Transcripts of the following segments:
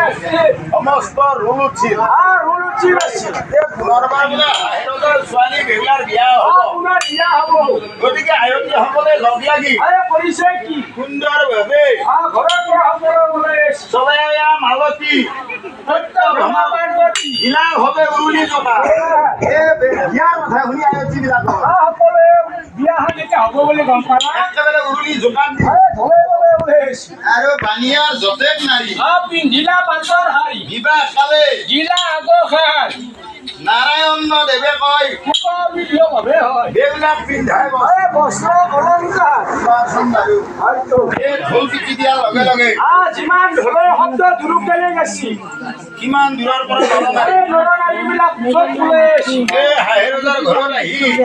আছে সমস্ত ৰুল উঠিল আৰু ৰুচি আছিল এই পুনৰবাৰ বোলে হাইৰজৰ ছোৱালী বেহুলাৰ বিয়া হ'ব বিয়া গতিকে আয়তীসকলে লগ লাগি কি সুন্দৰভাৱে চলায়া মালতী হিলাৰ হবে উৰুলি জোকা বিয়াৰ কথা শুনি আয়তীবিলাকৰ সকলোৱে বিয়াখন হ'ব একেবাৰে উৰুলি জোকান দি আৰে ধৰে ধৰে ওলাইছে আৰু বানিয়া যতেক নাৰী। আহ, পিন্ধিলা পাটৰ শাৰী বিবাহ কালে দিলা আগৰ নাৰায়ণ দেৱে কয় কিমান দূৰৰ পৰা ঘৰত আহি আজিৰ।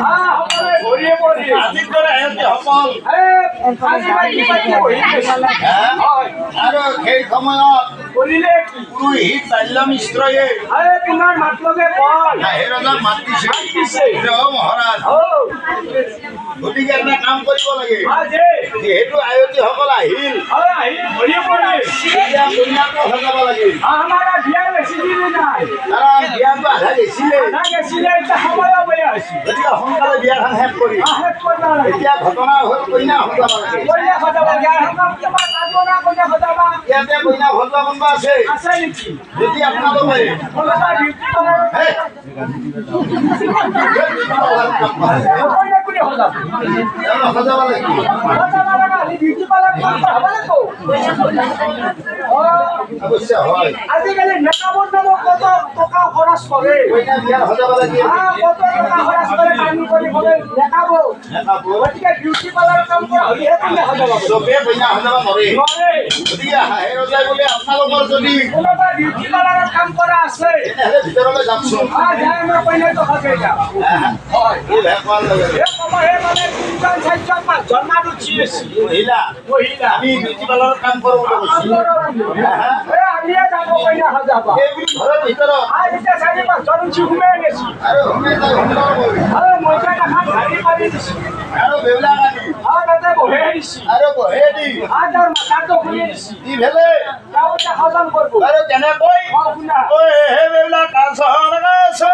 হয় আৰু সেই সময়ত কৰিলে কি? পুরোহিত বাল্য ইস্ত্রয়ে আরে তোমার মাতলকে বল। কয় হাহেৰজাক মাত দিছে। দিছে। মহারাজ ও গতিকে এটা কাম কৰিব লাগে। যিহেতু আয়তীসকল আহিল আৰে আহি ভৰিয়ে পৰি এতিয়া কইনাকো সজাব লাগে। সোনকালে বিয়াখন শেষ কৰি এতিয়া ঘটনা কইনা ইয়াতে কইনা সজোৱা কোনোবা আছে যদি আপোনালোকে আজিকালি মেকআপৰ নামত কত টকা খৰচ কৰে কত টকা খৰচ কৰে বিউটি পাৰ্লাৰৰ কাম কইনা বোলে আপোনালোকৰ যদি কোনোবা বিউটি কৰা আছে। ভিতৰলৈ যাই হয় এই মানে তিনিজন পাঁচজন মানুহ উঠি মহিলা। মহিলা। আমি বিউটি পাৰ্লাৰত কাম কৰোঁ বুলি কৈছোঁ এই যাব। পাৰি দিছে। আৰু বেউলা কাটি আহ, বহে দি। আহ, তাৰ মাথাটো খুলি দিছে। দি ভেলে তেওঁ এতিয়া হজম কৰিব আৰু কেনেকৈ অ, শুনা হে বেউলা কালচহৰ আছে।